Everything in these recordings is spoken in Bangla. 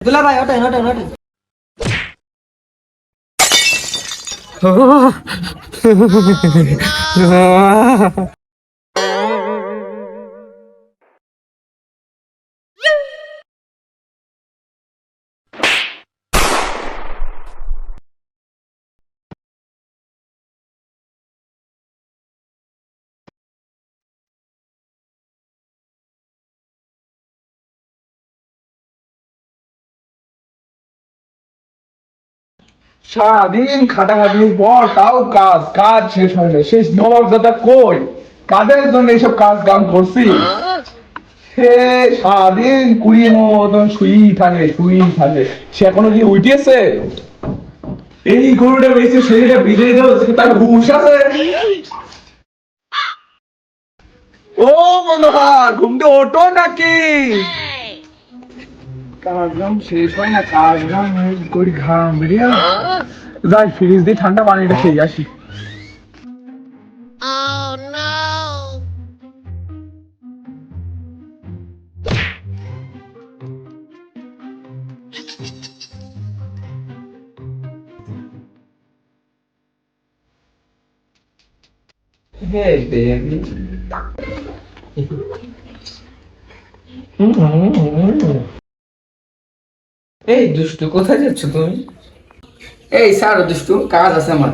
দুলা ভাই ওঠেন ওঠেন সারাদিন খাটাখাটির পর তাও কাজ কাজ শেষ হয় না। শেষ নবাবজাদা কই? কাদের জন্য এইসব কাজ কাম করছি? সে সারাদিন কুড়ি মতন শুই থাকে শুই থাকে। সে এখনও কি উঠেছে? এই গরুটা বেশি সেটা বিজয় তার হুশ আছে। ও মনোহর ঘুমতে ওঠো নাকি? কাজ কাম শেষ হয় না কাজ কাম করি ঘাম বেরিয়ে যাই ফ্রিজ দিয়ে ঠান্ডা পানিটা খেয়ে আসি। Hey, baby. এই দুষ্টু কোথায় যাচ্ছ তুমি? এই স্যার দুষ্টু কাজ আছে আমার।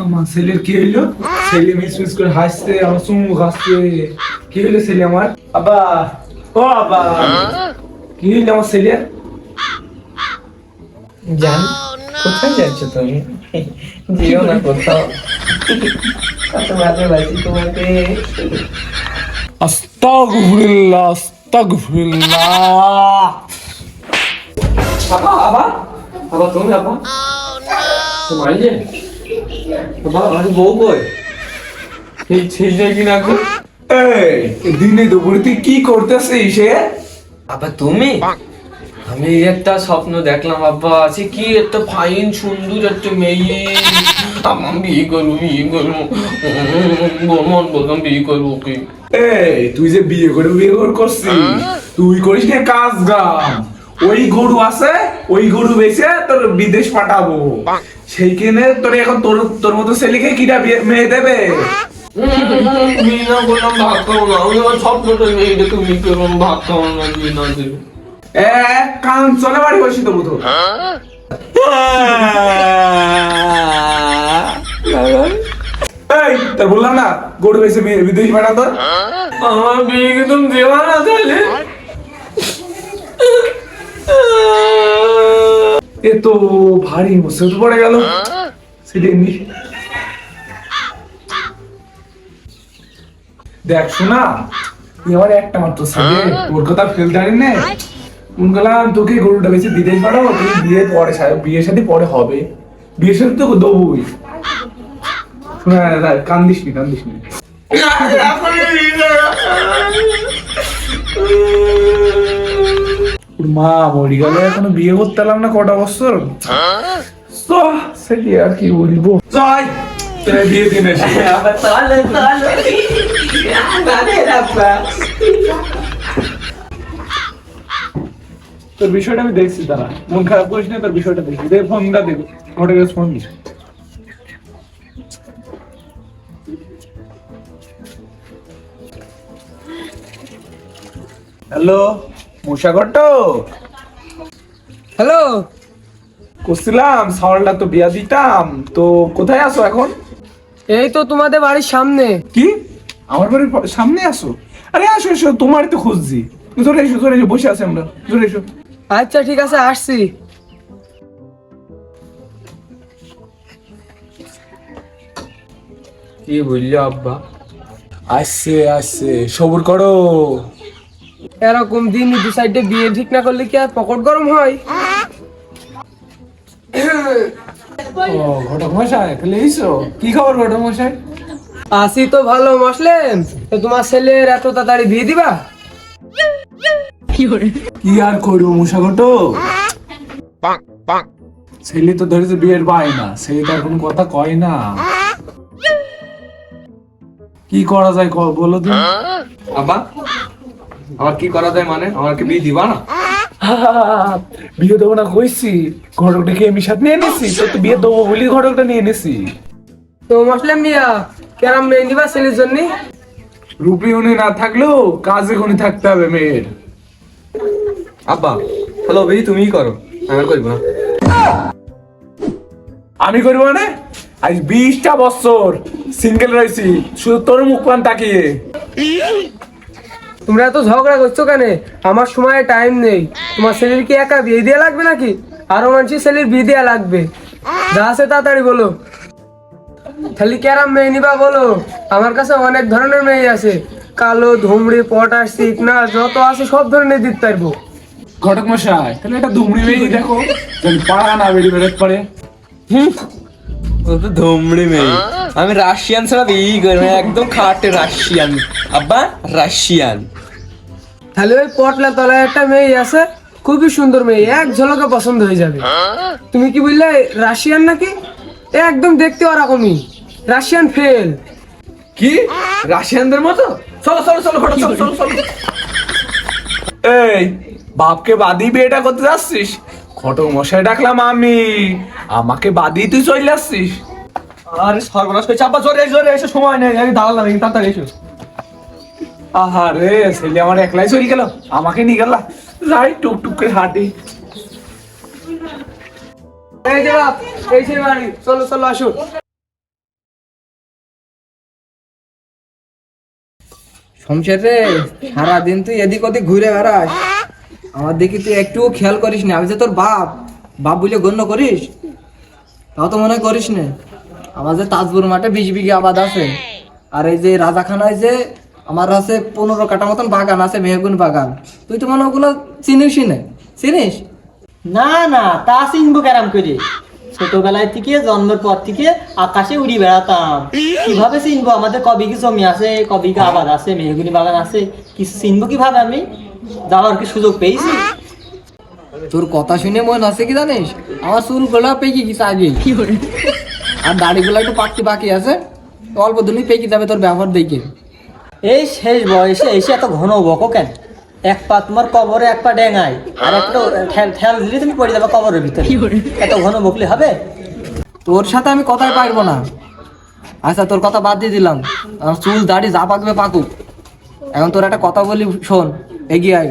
আমার ছেলের কি হইল ছেলে মিস মিস করে হাসছে আমার চুমু হাসছে কি হইল ছেলে আমার? আবা ও আবা কি হইল আমার ছেলে? জান, কোথায় যাচ্ছ তুমি? যেও না কোথাও। কত ভালোবাসি তোমাকে। আস্তাগফিরুল্লাহ আস্তাগফিরুল্লাহ। বাবা বাবা বাবা তুমি বাবা তোমার যে বাবা আমার বউ কই? এই ছেলে কি না এই দিনে দুপুরে তুই কি করতেছিস সে? বাবা তুমি? আমি একটা স্বপ্ন দেখলাম বাবা আছে কি একটা ফাইন সুন্দর একটা মেয়ে। আমার বিয়ে করব বিয়ে করব। মন বললাম বিয়ে করব এই তুই যে বিয়ে করে বিয়ে করে করছিস তুই করিস না কাজ গাম ওই গরু আছে ওই গরু বেচে তোর বিদেশ পাঠাবো। সেইখানে তোর এখন তোর তোর মতো ছেলেকে বিয়ে মেয়ে দেবে? বিয়ে না করলাম ভাত খাব না আমি আমার স্বপ্নটা মেয়ে দেখে করলাম ভাত খাব না বিয়ে দেবে এ কান চলে বাড়ি বসি দেবো তো এই তোর বললাম না গরু মেয়ে বিদেশ পাঠা তোর? আমার দেওয়া না তাহলে? এ তো ভারী মুসিবত পড়ে গেল। সেটা দেখ শোনা তুই আমার একটা মাত্র ছেলে তোর কথা ফেলতে পারি না। মন তোকে গরুটা বেশি বিদেশ পাঠাবো তুই বিয়ে পরে বিয়ের সাথে পরে হবে। বিয়ের সাথে তো দেবই। শোনা কান্দিস নি কান্দিস নি। মা মরি গেল এখনও বিয়ে করতে পারলাম না কটা বছর? তো সেটি আর কি বলব। যাই বিয়ে দিন। এসে তাহলে তাহলে তোর বিষয়টা আমি দেখছি দাঁড়া। মন খারাপ করিস না তোর বিষয়টা দেখছি। দে ফোনটা ঘটে গেছে ফোন দিস। হ্যালো মশাগট হ্যালো? করছিলাম সাওয়ালটা তো বিয়া দিতাম। তো কোথায় আছো এখন? এই তো তোমাদের বাড়ির সামনে। কি? আমার বাড়ির সামনে আসো। আরে আসো এসো তোমারই তো খুঁজছি। জোরে এসো জোরে এসো বসে আছি আমরা। জোরে এসো। আচ্ছা ঠিক আছে আসছি। কি বলল আব্বা? আসছে আসছে সবুর করো। এরকম দিন দু সাইডে বিয়ে ঠিক না করলে কি আর পকট গরম হয়? ও ঘটক মশাই কি খবর ঘটক মশাই? আসি তো ভালো মসলেন তো তোমার ছেলের এত তাড়াতাড়ি বিয়ে দিবা? কি আর করব মশাগটো ছেলে তো ধরেছে বিয়ের পায় না, ছেলে তো কোনো কথা কয় না। কি করা যায় বলো তুমি আব্বা, আবার কি করা যায় মানে? আমাকে বিয়ে দিবা না? বিয়ে দেবো না কইছি, ঘটকটাকে আমি সাথে নিয়ে নিছি তো বিয়ে দেবো বলি ঘটকটা নিয়ে নিছি। তো মসলেন মিয়া কেরাম মেয়ে নিবা ছেলের জন্য? রূপী উনি না থাকলেও কাজে গুণী থাকতে হবে মেয়ের। আব্বা হ্যালো বিয়ে তুমিই করো। আমি আর করব। না আমি করব মানে? আজ বিশটা বছর সিঙ্গেল রয়েছি শুধু তোর মুখ পান তাকিয়ে। তোমরা এত ঝগড়া করছ কেন? আমার সময় টাইম নেই। তোমার ছেলের কি একা বিয়ে দেওয়া লাগবে নাকি? আরও মানুষের ছেলের বিয়ে দেওয়া লাগবে। যা আছে তাড়াতাড়ি বলো। খালি ক্যারাম মেয়ে নিবা বলো? আমার কাছে অনেক ধরনের মেয়ে আছে। কালো ধুমড়ি পটাশ চিকনা যত আছে সব ধরনের দিতে পারব। ঘটক মশাই তাহলে একটা দুমড়ি মেয়ে দেখো যেন পাড়া না বেরিয়ে বেরোতে পারে। ও তো ধমড়ি মেয়ে। আমি রাশিয়ান ছাড়া বিয়ে করি একদম খাটে রাশিয়ান। আব্বা রাশিয়ান। তাহলে ওই পটলা তলায় একটা মেয়ে আছে খুবই সুন্দর মেয়ে এক ঝলকে পছন্দ হয়ে যাবে। তুমি কি বললে রাশিয়ান নাকি? একদম দেখতে ওরকমই। রাশিয়ান ফেল কি? রাশিয়ানদের মতো? চলো চলো চলো ঘটো চলো চলো চলো। এই বাপকে বাদি বিয়েটা করতে যাচ্ছিস? ঘটক মশাই ডাকলাম আমি। আমাকে বাদি তুই চলে আসছিস। আরে সর্বনাশ হয়েছে আব্বা জোরে জোরে এসে সময় নেই। আমি দাঁড়ালাম এই তাড়াতাড়ি এসো। আহারে ছেলে আমার একলাই চলে গেল। আমাকে নিয়ে গেল। যাই টুক টুক করে হাঁটি। এই যে বাপ এই সেই বাড়ি। চলো চলো আসো শমশের রে সারাদিন তুই এদিক ওদিক ঘুরে বেড়াস। আমার দেখি তুই একটুও খেয়াল করিস না। আমি যে তোর বাপ বাপ বলে গণ্য করিস, তাও তো মনে করিস না। আমার যে তাজপুর মাঠে বিশ বিঘে আবাদ আছে, আর এই যে রাজাখানায় যে আমার আছে পনেরো কাটা মতন বাগান আছে, মেহগুন বাগান। তুই তো মনে ওগুলো চিনিসই না। চিনিস? না না, তা চিনবো কেরাম করে ছোটবেলায় থেকে জন্মের পর থেকে আকাশে উড়ি বেড়াতাম। কীভাবে চিনবো? আমাদের কবি কি জমি আছে? কবি কি আবাদ আছে? মেহগুনি বাগান আছে? কিছু চিনবো কীভাবে আমি? যাওয়ার কি সুযোগ পেয়েছি? তোর কথা শুনে মনে আছে কি জানিস? আমার চুল গোলা পেকে গেছে আগে। আর দাড়িগুলো একটু পাকতে বাকি আছে। অল্প দিনই পেকে যাবে তোর ব্যবহার দেখে। এই শেষ বয়সে এসে এত ঘন বকো কেন? এক পা তোমার কবরে এক পা ডেঙাই আর একটা ঠেল ঠেল দিলে তুমি পড়ে যাবে কবরের ভিতরে। এত ঘন বকলে হবে? তোর সাথে আমি কথাই পারব না। আচ্ছা তোর কথা বাদ দিয়ে দিলাম। আমার চুল দাড়ি যা পাকবে পাকুক। এখন তোর একটা কথা বলি শোন এগিয়ে আয়।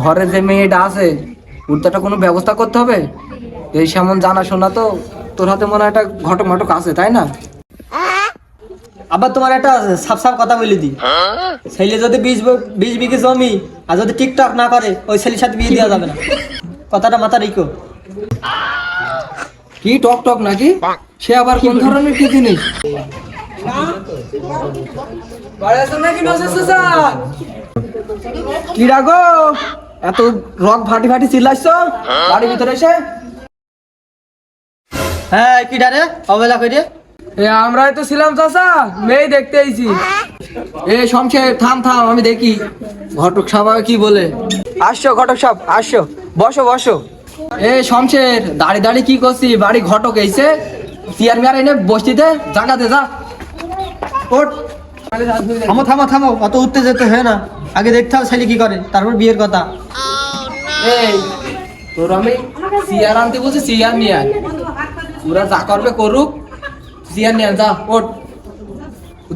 ঘরে যে মেয়েটা আছে ওর তো একটা কোনো ব্যবস্থা করতে হবে? এই সেমন জানাশোনা তো তোর হাতে মনে হয় একটা ঘটক মটক আছে তাই না? আবার তোমার একটা সাফ সাপ কথা বলে দি ছেলে যদি বিশ বিশ বিঘে জমি আর যদি টিকটক না করে ওই ছেলের সাথে বিয়ে দেওয়া যাবে না। কথাটা মাথা রেখো। কি টক টক নাকি? সে আবার কোন ধরনের কি জিনিস? কি রাগো? এত রক ফাটি ফাটি চিল্লাইছ? বাড়ির ভিতরে এসে? হ্যাঁ কি ডারে অবহেলা করে আমরাই তো ছিলাম চাচা। মেয়ে দেখতে আইছি। এ শমশের থাম থাম আমি দেখি। ঘটক সাহেব কি বলে? আসছো ঘটক সাহেব আসছো। বসো বসো। এ শমশের দাঁড়ি দাঁড়ি কি করছি? বাড়ি ঘটক এসে চেয়ার মেয়ার এনে বসতিতে জাগাতে যা। ওঠ। থামো থামো থামো। অত উঠতে যেতে হয় না। আগে দেখতে হবে ছেলে কি করে তারপর বিয়ের কথা। এই তোর আমি চেয়ার আনতে বলছি চেয়ার নিয়ে আয়। ওরা যা করবে করুক। নিয়ে যা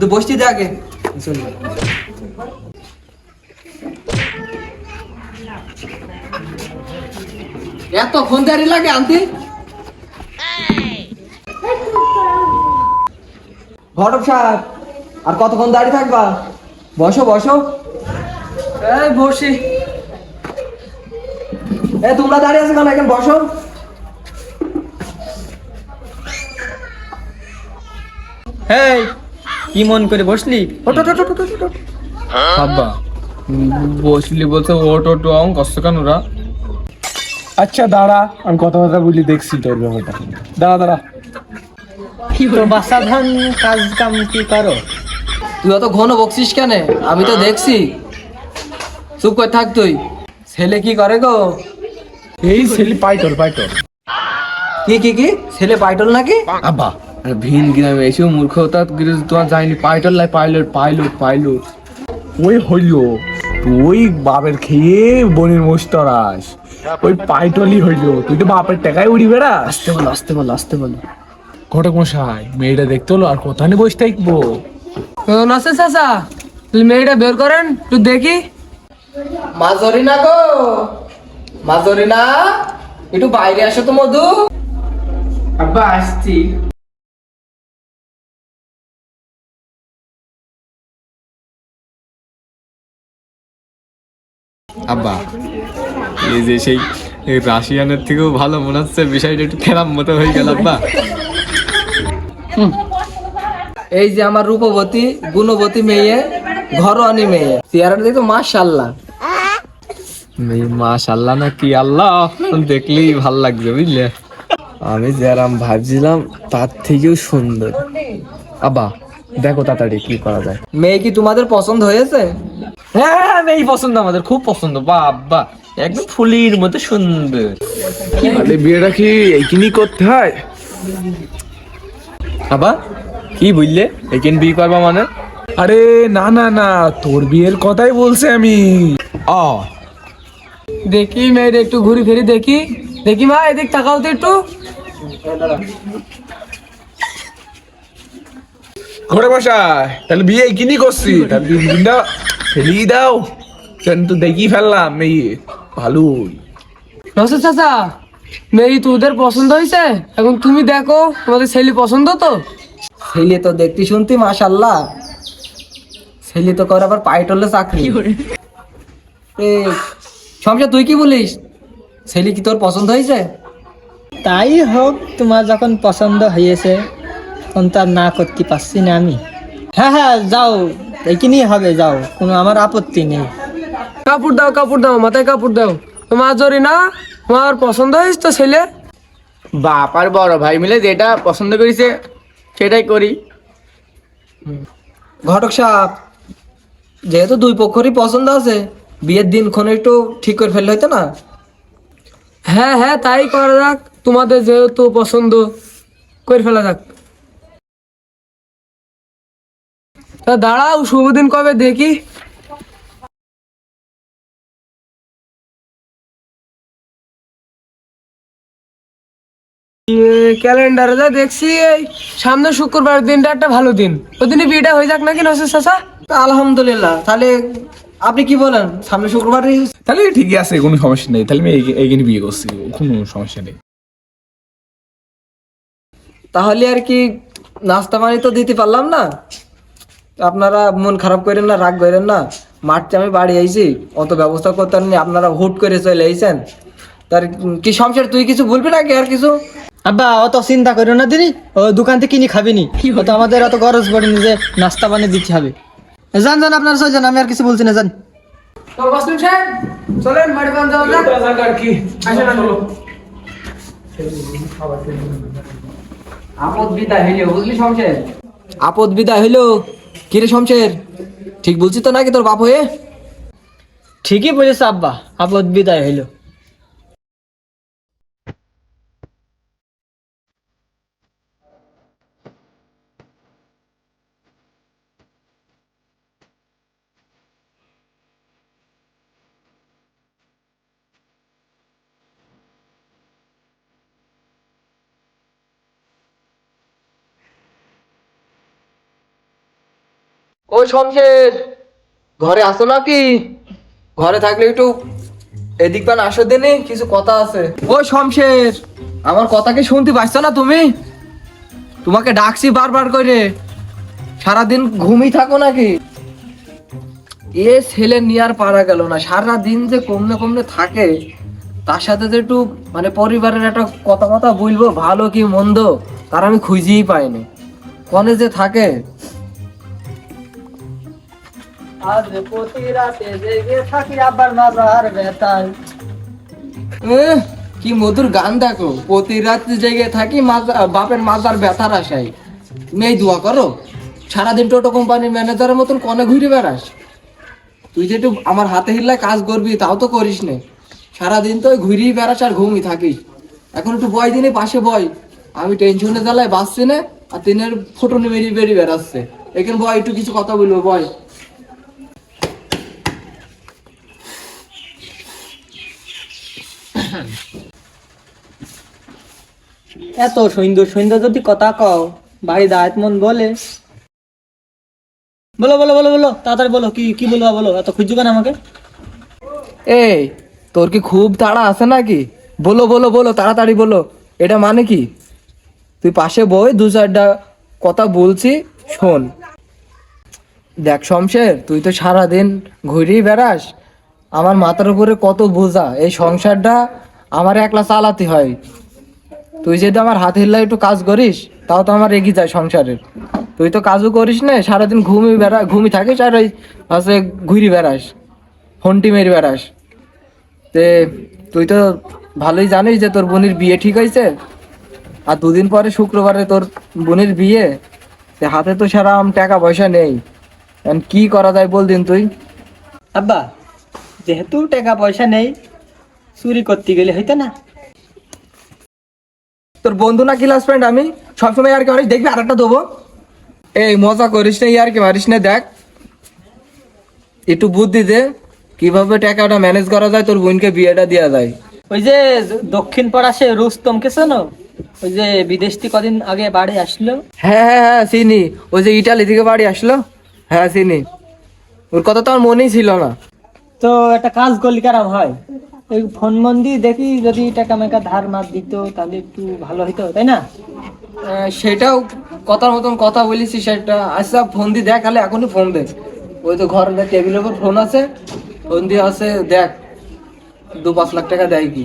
তুই বসতি দে আগে দেরি লাগে আনতে ঘটক সাহেব, আর কতক্ষণ দাঁড়িয়ে থাকবা? বসো বসো। এই, বসি। এ, তোমরা দাঁড়িয়ে আছো কেন? এখন বসো। হেই কি মন করে বসলি। আব্বা বসলি বলছে ওট ওট অং কষ্ট কেন ওরা আচ্ছা দাঁড়া আমি কথা কথা বলি দেখছি তোর ব্যাপারটা। দাঁড়া দাঁড়া। তো বাচ্চা ধান কাজ কাম কি করো? তুই অত ঘন বকছিস কেন? আমি তো দেখছি। চুপ করে থাক তুই। ছেলে কি করে গো? এই ছেলে পাইটল পাইটল। কি কি কি? ছেলে পাইটল নাকি? আব্বা আরে ভিন গ্রামে এসেও মূর্খতা তোমার যায়নি। পাইলট লাই পাইলট পাইলট পাইলট। ওই হইল তুই বাপের খেয়ে বনির মোস্তরাস ওই পাইটলি হইল তুই তো বাপের টাকায় উড়ি বেড়া আসতে বলো আসতে বলো আসতে বলো। ঘটক মশাই মেয়েটা দেখতে হলো আর কোথা নিয়ে বসে থাকব? নাসে চাচা মেয়েটা বের করেন একটু দেখি। মাজরি না গো মাজরি না একটু বাইরে আসো তো মধু। আব্বা আসছি। আব্বা এই যে সেই রাশিয়ানের থেকেও ভালো মনে হচ্ছে বিষয়টা একটু খেলাম মতো হয়ে গেল আব্বা। এই যে আমার রূপবতী গুণবতী মেয়ে ঘরোয়ানি মেয়ে। চেহারাটা দেখতো মাশাল্লাহ মাশাল্লাহ না কি আল্লাহ দেখলেই ভালো লাগবে বুঝলে? আমি যেরাম ভাবছিলাম তার থেকেও সুন্দর। আব্বা দেখো তাড়াতাড়ি কি করা যায়। মেয়ে কি তোমাদের পছন্দ হয়েছে? হ্যাঁ এই পছন্দ আমাদের খুব পছন্দ বাবা। একদম ফুলির মতো সুন্দর। আরে বিয়েটা কি এইখানি করতে হয়? আবা কি বুঝলে এখানে বিয়ে করবা মানে? আরে না না না তোর বিয়ের কথাই বলছি আমি। ও দেখি মেয়েটা একটু ঘুরি ফিরি দেখি। দেখি মা এদিক তাকাও তো একটু। ঘরে বসায় তাহলে বিয়ে এইখানি করছি। তাহলে ফেলিয়ে দাও। কিন্তু দেখি ফেললাম মেয়ে ভালোই। চাচা মেয়ে তোদের পছন্দ হয়েছে? এখন তুমি দেখো তোমাদের ছেলে পছন্দ তো? ছেলে তো দেখতে শুনতি মাশাল্লাহ। ছেলে তো করে আবার পাইটলে চাকরি। এ সমস্যা তুই কি বলিস? ছেলে কি তোর পছন্দ হয়েছে? তাই হোক তোমার যখন পছন্দ হয়েছে তখন তো আর না করতে পারছি না আমি। হ্যাঁ হ্যাঁ যাও। এইখানি হবে যাও। কোনো আমার আপত্তি নেই। কাপড় দাও কাপড় দাও মাথায় কাপড় দাও। তোমার জরি না? তোমার পছন্দ হয়েছে তো ছেলে? বাপ আর বড় ভাই মিলে যেটা পছন্দ করেছে সেটাই করি। ঘটক সাহেব যেহেতু দুই পক্ষরই পছন্দ আছে বিয়ের দিন ক্ষণ একটু ঠিক করে ফেললে হইতো না? হ্যাঁ হ্যাঁ তাই করা যাক। তোমাদের যেহেতু পছন্দ করে ফেলা যাক। তা দাঁড়াও শুভ দিন কবে দেখি। ক্যালেন্ডারে যা দেখছি এই সামনে শুক্রবার দিনটা একটা ভালো দিন। ওদিনই বিয়েটা হয়ে যাক নাকি নসে চাচা? তা আলহামদুলিল্লাহ তাহলে আপনি কি বলেন সামনে শুক্রবারই তাহলে ঠিকই আছে কোনো সমস্যা নেই। তাহলে আমি এইখানে বিয়ে করছি কোনো সমস্যা নেই। তাহলে আর কি নাস্তা পানি তো দিতে পারলাম না? আপনারা মন খারাপ করেন না রাগ করেন না। মাঠে আমি বাড়ি আইছি অত ব্যবস্থা করতে পারেননি আপনারা হুট করে চলে আইছেন। তার কি সংসার তুই কিছু বলবি নাকি আর কিছু? আব্বা অত চিন্তা করো না দিদি। ও দোকান থেকে কিনে খাবিনি। ও তো আমাদের অত গরজ পড়েনি যে নাস্তা বানিয়ে দিতে হবে। যান যান আপনার যান আমি আর কিছু বলছি না যান। তো বাসুন সাহেব চলেন আপদ বিদায় হইল বুঝলি শমশের আপদ বিদায় হইল। কিরে শমশের? ঠিক বলছি তো নাকি তোর বাপ হয়ে? ঠিকই বলেছে আব্বা আপদ বিদায় হইল। শমশের ঘরে আসো নাকি? ঘরে থাকলে একটু এদিক পান আসো দেনে, কিছু কথা আছে। ও শমশের, আমার কথা কি শুনতে পাচ্ছ না তুমি? তোমাকে ডাকছি বারবার করে। সারাদিন ঘুমিয়ে থাকো নাকি? এ ছেলে নিয়ে আর পারা গেল না। সারা দিন যে কমনে কমনে থাকে, তার সাথে যে একটু মানে পরিবারের একটা কথা কথা বলব, ভালো কি মন্দ, তার আমি খুঁজেই পাইনি। কনে যে থাকে রাতে কি মধুর গান দেখো। প্রতি রাত্রি জেগে থাকি বাপের মাজার ব্যথার তুমি এই দোয়া করো, সারাদিন টোটো কোম্পানির ম্যানেজারের মতন কনে ঘুরে বেড়াস। তুই যে একটু আমার হাতে হিল্লায় কাজ করবি, তাও তো করিস নে। সারাদিন তো ঘুরেই বেড়াস আর ঘুমই থাকিস। এখন একটু বয় দিনে পাশে বয়। আমি টেনশনে জ্বালায় বাঁচছি না, আর তিনের ফটো বেরিয়ে বেরিয়ে বেড়াচ্ছে। এখানে বয় একটু কিছু কথা বলব, বয়। এত সুন্দর সুন্দর যদি কথা কও বাড়ি দায়ত মন বলে। বলো বলো বলো বলো তাড়াতাড়ি বলো কি কি বলব বলো এত খুঁজছো কেন আমাকে? এই তোর কি খুব তাড়া আছে নাকি? বলো বলো বলো তাড়াতাড়ি বলো এটা মানে কি? তুই পাশে বই দু চারটা কথা বলছি শোন। দেখ শমশের তুই তো সারাদিন ঘুরেই বেড়াস আমার মাথার উপরে কত বোঝা এই সংসারটা আমার একলা চালাতে হয়। তুই যদি আমার হাত হিল্লায় একটু কাজ করিস, তাও তো আমার এগিয়ে যায় সংসারের। তুই তো কাজও করিস না, সারাদিন ঘুমি বেড়া ঘুমি থাকিস আর ওই হচ্ছে ঘুরি বেড়াস ফোনটি মেরে বেড়াস। তে তুই তো ভালোই জানিস যে তোর বোনের বিয়ে ঠিক হয়েছে, আর দুদিন পরে শুক্রবারে তোর বোনের বিয়ে, তে হাতে তো সারা টাকা পয়সা নেই। কি করা যায় বল দিন তুই। আব্বা, যেহেতু টাকা পয়সা নেই চুরি করতে গেলে হইতো না? তোর বন্ধু না ক্লাস ফ্রেন্ড আমি সবসময় আর কি মারিস দেখবি আরেকটা দেবো এই মজা করিস না আর কি মারিস না দেখ। একটু বুদ্ধি দে কীভাবে টাকাটা ম্যানেজ করা যায় তোর বোনকে বিয়েটা দেওয়া যায়। ওই যে দক্ষিণ পাড়া সে রুস্তম কে শোনো ওই যে বিদেশ থেকে কদিন আগে বাড়ি আসলো। হ্যাঁ হ্যাঁ হ্যাঁ চিনি। ওই যে ইটালি থেকে বাড়ি আসলো। হ্যাঁ চিনি। ওর কথা তো আমার মনেই ছিল না। তো একটা কাজ করলি কারাম হয়? ওই ফোন মন দিয়ে দেখি যদি টাকা মেকা ধার মার দিত, তাহলে একটু ভালো হইতো, তাই না? সেটাও কথার মতন কথা বলেছি, সেটা আচ্ছা ফোন দিয়ে দেখ তাহলে এখনই ফোন দে। ওই তো ঘরের টেবিলের উপর ফোন আছে, ফোন দিয়ে আছে, দেখ, দু পাঁচ লাখ টাকা দেয় কি?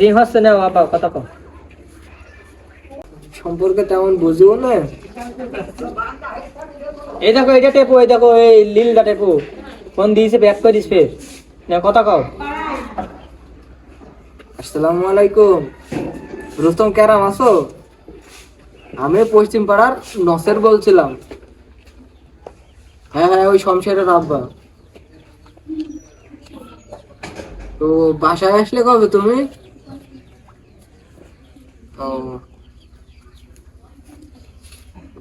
রিং হচ্ছে না বাবা কথা কম সম্পর্কে তেমন বুঝিও না। এই দেখো এটা টেপো এই দেখো এই লিলটা টেপো। ফোন দিয়েছে ব্যাক করিস ফের না কথা কও। আসসালামু আলাইকুম। রুস্তম কেরাম আছো? আমি পশ্চিম পাড়ার নসের বলছিলাম। হ্যাঁ হ্যাঁ ওই শমশেরের আব্বা। তো বাসায় আসলে কবে তুমি? ও।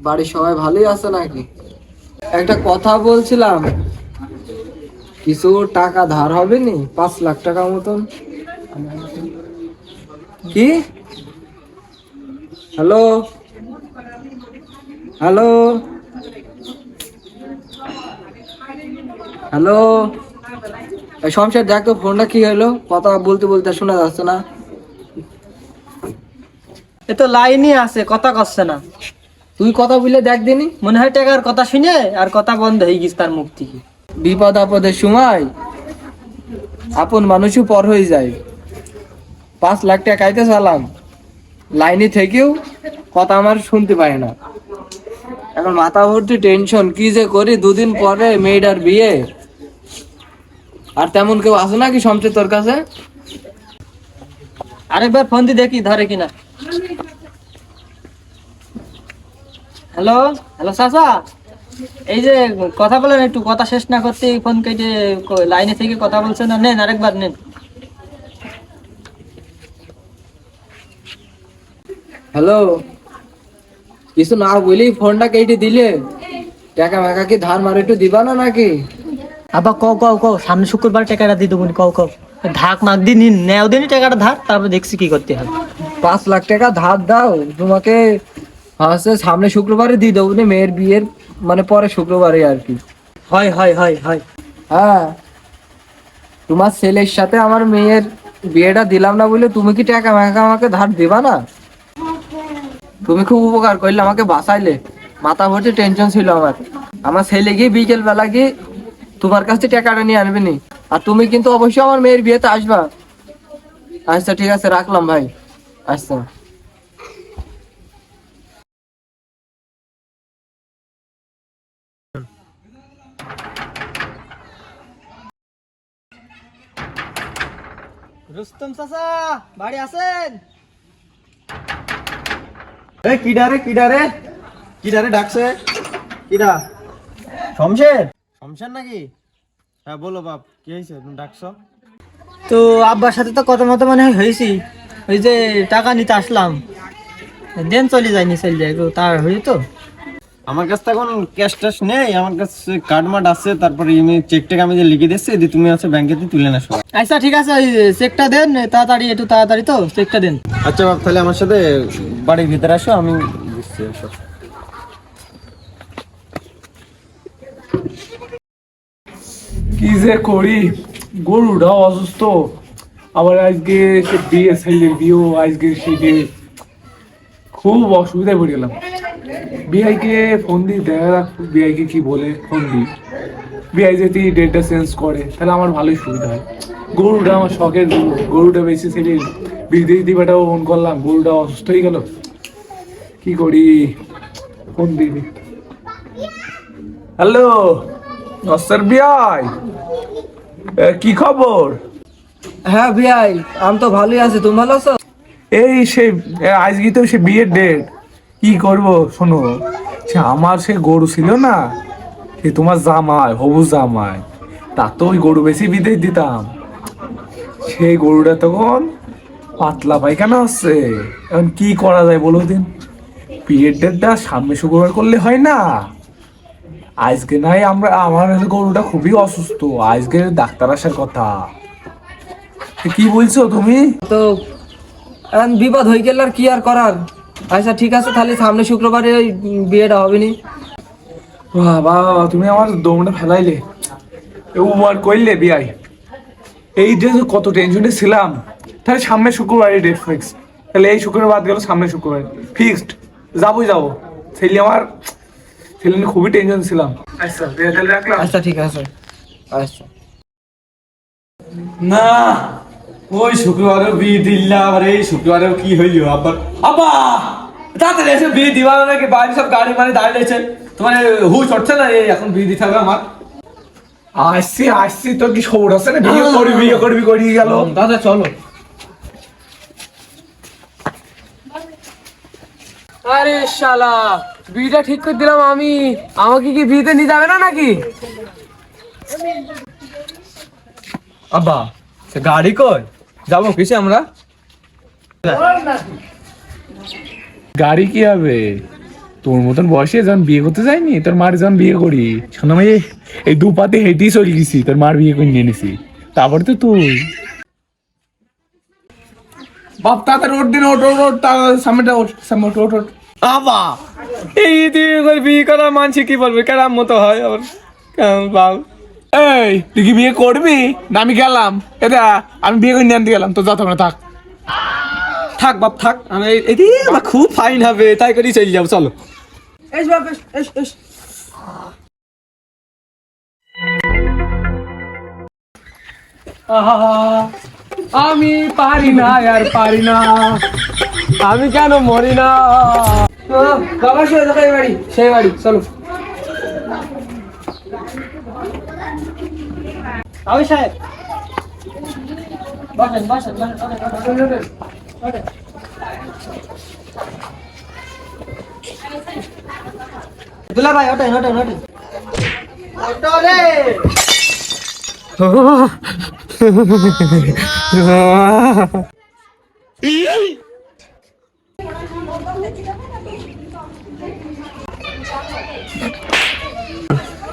বাড়ির সবাই ভালোই আছে নাকি? একটা কথা বলছিলাম, কিছু টাকা ধার হবে নি পাঁচ লাখ টাকা মতন। কি? হ্যালো? হ্যালো? হ্যালো? শমশের দেখ তো, ফোনটা কি হলো? কথা বলতে বলতে শোনা যাচ্ছে না। এ তো লাইনই আছে, কথা করছে না। তুই কথা বলে দেখ দিনি, মনে হয় টাকার কথা শুনে আর কথা বন্ধ হয়ে গেছে তার মুখ থেকে। বিপদ আপদের সময় আপন মানুষও পর হয়ে যায়। পাঁচ লাখ টাকা খাইতে চালাম, লাইনে থেকেও কথা আমার শুনতে পায় না। এখন মাথা ভর্তি টেনশন, কি যে করি? দুদিন পরে মেয়েটার বিয়ে। আর তেমন কেউ আছে নাকি সমচে তোর কাছে? আরেকবার ফোন দিয়ে দেখি ধরে কিনা। হ্যালো? হ্যালো চাচা এই যে কথা বলেন একটু কথা শেষ না করতে ফোন কেটে লাইনে থেকে কথা বলছেন না নেন আরেকবার নেন। হ্যালো? কিছু না বলি ফোনটা কেটে দিলে। টাকা মেকা কি ধার মারে একটু দিবা না নাকি? আবার কও কও কও সামনে শুক্রবার টাকাটা দিয়ে দেবো কও কও। ধাক মাক দিয়ে নিন নেও দিনই টাকাটা ধার তারপর দেখছি কি করতে হবে। পাঁচ লাখ টাকা ধার দাও তোমাকে হচ্ছে সামনে শুক্রবারে দিয়ে দেবো মেয়ের বিয়ের মানে পরে শুক্রবারে আর কি। হয় হয় হয় হয়। হ্যাঁ। তোমার ছেলের সাথে আমার মেয়ের বিয়েটা দিলাম না বলে তুমি কি টাকা মাকা আমাকে ধার দিবা না? তুমি খুব উপকার করলে আমাকে বাঁচাইলে। মাথা ভর্তি টেনশন ছিল আমার। আমার ছেলে গিয়ে বিকেল বেলা গিয়ে তোমার কাছ থেকে টাকাটা নিয়ে আনবে নি। আর তুমি কিন্তু অবশ্যই আমার মেয়ের বিয়েতে আসবা। আচ্ছা ঠিক আছে রাখলাম ভাই। আচ্ছা। রুস্তম চাচা বাড়ি আছেন? এই কিডারে কিডারে কিডারে ডাকছে? কিডা শমশের? শমশের নাকি? হ্যাঁ বলো বাপ কি হয়েছে? তুমি ডাকছো? তো আব্বার সাথে তো কথা মতো মনে হয় হয়েছি ওই যে টাকা নিতে আসলাম। দেন চলে যায়নি চলে যায় তার হয়ে তো। আমার কাছে তো এখন ক্যাশ ট্যাশ নেই আমার কাছে কার্ড মার্ড আছে তারপরে এমনি চেক টেক আমি যে লিখে দিচ্ছি যে তুমি আছে ব্যাংকেতে তুলে নেছো আচ্ছা ঠিক আছে ওই চেকটা দেন তাড়াতাড়ি একটু তাড়াতাড়ি তো চেকটা দেন। আচ্ছা বাপ তাহলে আমার সাথে বাড়ির ভিতরে আসো আমি দিচ্ছি আসো। কি যে করি গরুটা অসুস্থ। আবার আজকে সে বিয়ে ছেলের বিয়েও আজকে সেটে খুব অসুবিধায় পড়ে গেলাম। বিআইকে ফোন দিই, দেখা যাক বিআইকে কি বলে ফোন দিই। বিআই যদি ডেটটা চেঞ্জ করে, তাহলে আমার ভালোই সুবিধা হয়। গরুটা আমার শখের গরু। গরুটা বেশি ছেলে। বিদেশ দিবাটাও ফোন করলাম, গরুটা অসুস্থ হয়ে গেল। কি করি? ফোন দিই হ্যালো নস্তার বিআই কি খবর? হ্যাঁ ভাই আমি তো ভালোই আছি। তুমি ভালো আছো? এই সে আজকে তো সে বিয়ের ডেট কি করব, শোনো আমার সে গরু ছিল না, সে তোমার জামাই, হবু জামাই। তা তো ওই গরু বেশি বিদেশ দিতাম। সেই গরুটা তখন পাতলা পায়খানা হচ্ছে এখন কি করা যায় বলো দিন? বিয়ের ডেটটা সামনে শুক্রবার করলে হয় না। আজকে নাই আমরা, আমার গরুটা খুবই অসুস্থ। আজকে ডাক্তার আসার কথা। কি বলছো তুমি? তো এখন বিপদ হয়ে গেল আর কি আর করার? আচ্ছা ঠিক আছে তাহলে সামনে শুক্রবারে ওই বিয়েটা হবে নি বাবা তুমি আমার দমটা ফেলাইলে। ও আর কইলে বিয়াই। এই যে কত টেনশনে ছিলাম তাহলে সামনে শুক্রবারে ডেট ফিক্স তাহলে এই শুক্রবার বাদ গেল সামনে শুক্রবার। ফিক্সড যাবোই যাব। ছেলে আমার ছেলে খুবই টেনশন ছিলাম। আচ্ছা তাহলে রাখলাম। আচ্ছা ঠিক আছে। আচ্ছা। না। ওই শুক্রবারে বিয়ে দিল্লা আবার এই শুক্রবারে কি হইল? আবার আব্বা! তাড়াতাড়ি এসে বিয়ে দিবা নাকি? বাড়ি সব গাড়ি মানে দাঁড়িয়ে রয়েছে। তোমার হু চড়ছে না এই এখন বিয়ে দিতে হবে আমার? আসছি আসছি। তোর কি খবর আছে না? বিয়ে করবি বিয়ে করবি করি গেল? দাদা চলো। আরে শালা বিয়েটা ঠিক করে দিলাম আমি। আমাকে কি বিয়েতে নিয়ে যাবে না নাকি? আব্বা সে গাড়ি কই? যাব কিসে আমরা? গাড়ি কি হবে? তোর মতন বয়সে যখন বিয়ে করতে যায়নি তোর মার যখন বিয়ে করি এই দু পাতে হেঁটেই চলে গেছি, তোর মার বিয়ে করে নিয়ে নিছি। তারপরে তো তুই। বাপ, তাড়াতাড়ি ওঠ, দিন ওঠ ওঠ ওঠ সামনেটা ওঠ, সামনে ওঠ ওঠ আব্বা এই দিয়ে বিয়ে করা মানছি কি বলবে? কেরাম মতো হয় আবার। বাল এই, তুই কি বিয়ে করবি? না, আমি গেলাম। এটা আমি বিয়ে করে নিয়ে গেলাম। তো যা থাক। থাক, বাপ, থাক। আমি আমার খুব ফাইন হবে। তাই করেই চলে যাব, চলো। এস, বাপ, এস এস আমি পারি না, আর পারি না। আমি কেন মরি না? বাবা সে বাড়ি, সেই বাড়ি, চলো। আমি সাহেব বসেন বসেন বসেন দুলা ভাই ওঠেন ওঠেন ওঠেন ওঠো রে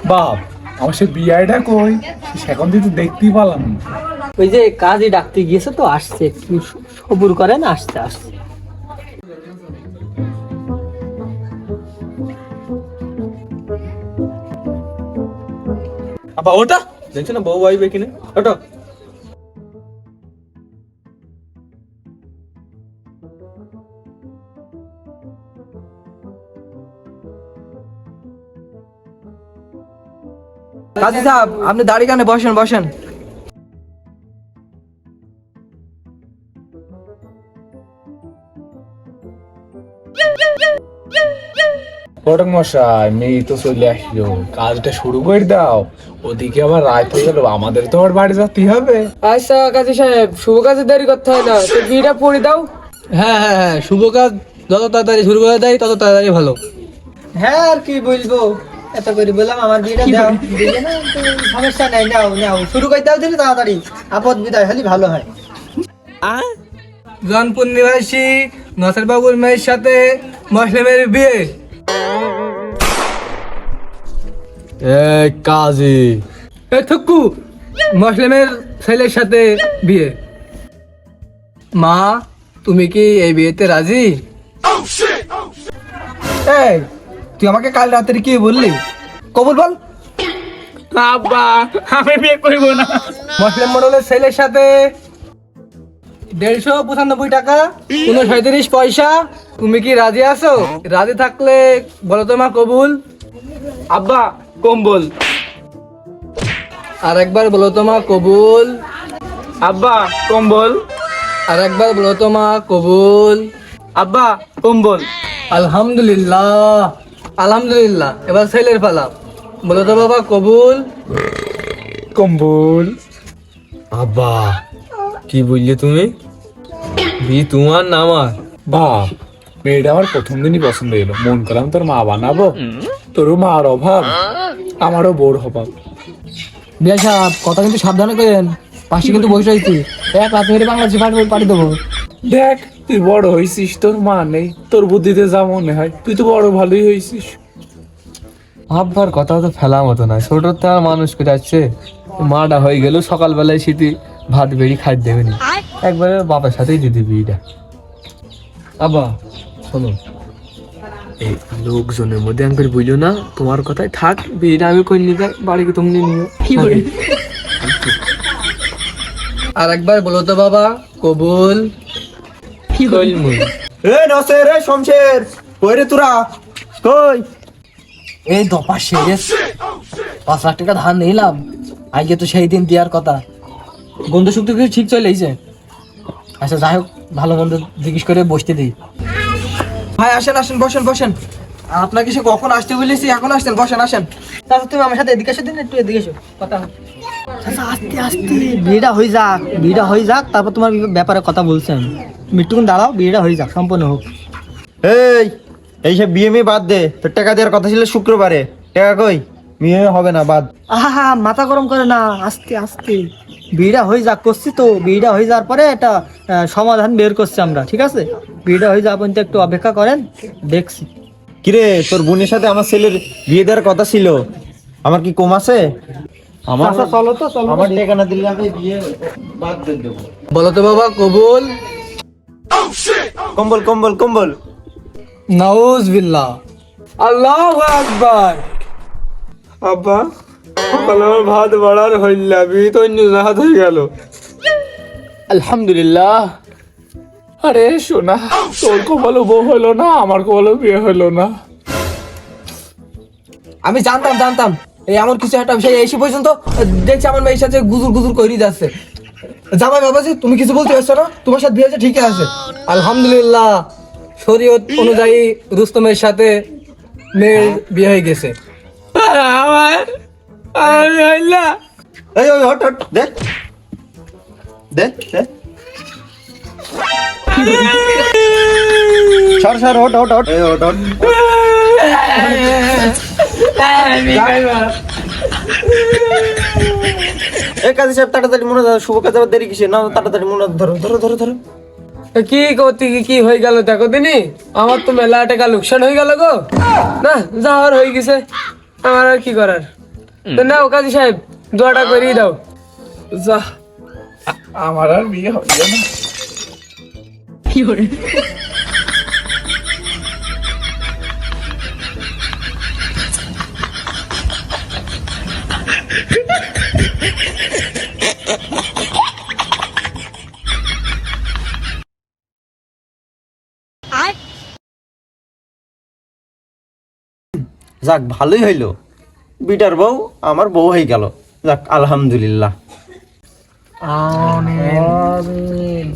বাপ আমার সে বিয়েটা কই? সেখান দিয়ে তো দেখতেই পালাম না। ওই যে কাজে ডাকতে গিয়েছে তো আসছে একটু সবুর করেন আসছে আসছে। আবার ওটা? দেখছ না বউ ভাই কিনে? ওটা। কাজী সাহেব আপনি দাড়ি কানে বসেন বসেন। মশাই তো চলে আসলো। কাজটা শুরু করে দাও। ওদিকে আবার রায় হয়ে গেল আমাদের তো আবার বাড়ি যেতে হবে। আচ্ছা কাজী সাহেব শুভ কাজে দেরি করতে হয় না। তো বিয়েটা পড়ে দাও। হ্যাঁ হ্যাঁ হ্যাঁ শুভ কাজ যত তাড়াতাড়ি শুরু করে দেয় তত তাড়াতাড়ি ভালো। হ্যাঁ আর কি বলব? এত করে বললাম আমার বিয়েটা দাও। দিলে না তো সমস্যা নাই নাও নাও। শুরু করে দাও দিলে তাড়াতাড়ি। আপদ বিদায় হলে ভালো হয়। জনপুর নিবাসী নসর বাবুর মেয়ের সাথে মুসলিমের বিয়ে। কাজী। এ থুকু মুসলিমের ছেলের সাথে বিয়ে। মা তুমি কি এই বিয়েতে রাজি? এই তুই আমাকে কাল রাত্রে কি বললি? কবুল বল। আব্বা আমি বিয়ে করব না। মুসলিম মডেলের ছেলের সাথে দেড়শো পঁচানব্বই টাকা উনসাঁত্রিশ পয়সা। তুমি কি রাজি আছো? রাজি থাকলে বলো তো মা কবুল। আব্বা কম্বল। আর একবার বলো তো মা কবুল। আব্বা কম্বল। আর একবার বলো তো মা কবুল। আব্বা কম্বল। আলহামদুলিল্লাহ। আলহামদুলিল্লাহ এবার ছেলের পালা। বলো তো বাবা কবুল? কম্বল। আব্বা কি বললে তুমি? বি তোমার না আমার। বাপ মেয়েটা আমার প্রথম দিনই পছন্দ এলো মন করলাম তোর মা বানাবো। তোরও মার অভাব আমারও বোর অভাব বিয়া সাহেব কথা কিন্তু সাবধানে করেন পাশে কিন্তু বসে রয়েছি এক রাত মেরে বাংলাদেশে পাঠিয়ে দেবো। দেখ তুই বড় হয়েছিস তোর মা নেই তোর বুদ্ধিতে যা মনে হয় তুই তো বড় ভালোই হয়েছিস আব্বার কথা তো ফেলা মতো না ছোট তো আর মানুষ করে যাচ্ছে? মাটা হয়ে গেল সকালবেলায় শীতে ভাত বেড়ি খাই দেবেনি একবারে বাবার সাথেই দিদি বিয়েটা। আব্বা শোনো। এই লোকজনের মধ্যে আমি করে বুঝলো না তোমার কথাই থাক বিয়েটা আমি করে নিতে বাড়িকে তুমি নিও। আর একবার বলো তো বাবা কবুল। এ নসে রে শমশের কই রে তোরা? কই? এই দপা শেষ পাঁচ লাখ টাকা ধার নিলাম। আজকে তো সেই দিন দেওয়ার কথা। গন্ধ শুক্ত কিছু ঠিক চলে এসে। আচ্ছা যাই হোক ভালো মন্দ জিজ্ঞেস করে বসতে দিই। ভাই আসেন আসেন বসেন বসেন। আপনাকে সে কখন আসতে বলেছি এখন আসছেন বসেন আসেন। তারপর তুমি আমার সাথে এদিকে এসে দিন একটু এদিকে এসো। কথা হোক। আচ্ছা, আস্তে আস্তে বিয়েটা হয়ে যাক বিয়েটা হয়ে যাক তারপর তোমার ব্যাপারে কথা বলছেন মৃত্যুকুন দাঁড়াও বিয়েটা হয়ে যাক সম্পূর্ণ হোক। এই এইসব বিয়ে মেয়ে বাদ দে তোর টাকা দেওয়ার কথা ছিল শুক্রবারে। টাকা কই? বিয়ে হবে না বাদ। আহা মাথা গরম করে না আস্তে আস্তে। বিয়েটা হয়ে যাক করছি তো। বিয়েটা হয়ে যাওয়ার পরে একটা সমাধান বের করছি আমরা ঠিক আছে? বিয়েটা হয়ে যাওয়া পর্যন্ত একটু অপেক্ষা করেন দেখছি। কিরে তোর বোনের সাথে আমার ছেলের বিয়ে দেওয়ার কথা ছিল। আমার কি কম আছে? আমার চলো তো চলো আমার টাকা দিলে আমি বিয়ে বাদ দিয়ে দেবো। বলো তো বাবা কবুল? কম্বল কম্বল কম্বল। নাউজ বিল্লাহ আল্লাহ আকবার। আব্বা সকালে আমার ভাত বাড়ার হইলা বিয়ে তো অন্য জাহাজ হয়ে গেল। আলহামদুলিল্লাহ। আরে শোনা তোর কপালও বউ হলো না আমার কপালও বিয়ে হলো না। আমি জানতাম জানতাম। এমন কিছু একটা বিষয় এসে পর্যন্ত দেখছি আমার মেয়ের সাথে গুজুর গুজুর করে যাচ্ছে জামাই বাবাজি তুমি কিছু বলতে পারছ না? তোমার সাথে বিয়ে ঠিকই আছে। আলহামদুলিল্লাহ শরীয়ত অনুযায়ী রুস্তমের সাথে মেয়ের বিয়ে হয়ে গেছে। আমার আমি হইলা এই ওই হট হট সর সর হট হট হট। এই হট হট। কাজী সাহেব তাড়াতাড়ি মনে ধরো শুভ কাজ আবার দেরি কিসে না তাড়াতাড়ি মনে ধরো ধরো ধরো ধরো। কি করতে কি কি হয়ে গেল দেখো দিনি? আমার তো মেলা টাকা লোকসান হয়ে গেল গো। না যাওয়ার হয়ে গেছে। আমার আর কি করার? তো নাও কাজী সাহেব দোয়াটা করিয়ে দাও। যা। আমার আর বিয়ে হবে না। যাক ভালোই হইল। বিটার বউ আমার বউ হয়ে গেল। যাক আলহামদুলিল্লাহ। আমিন।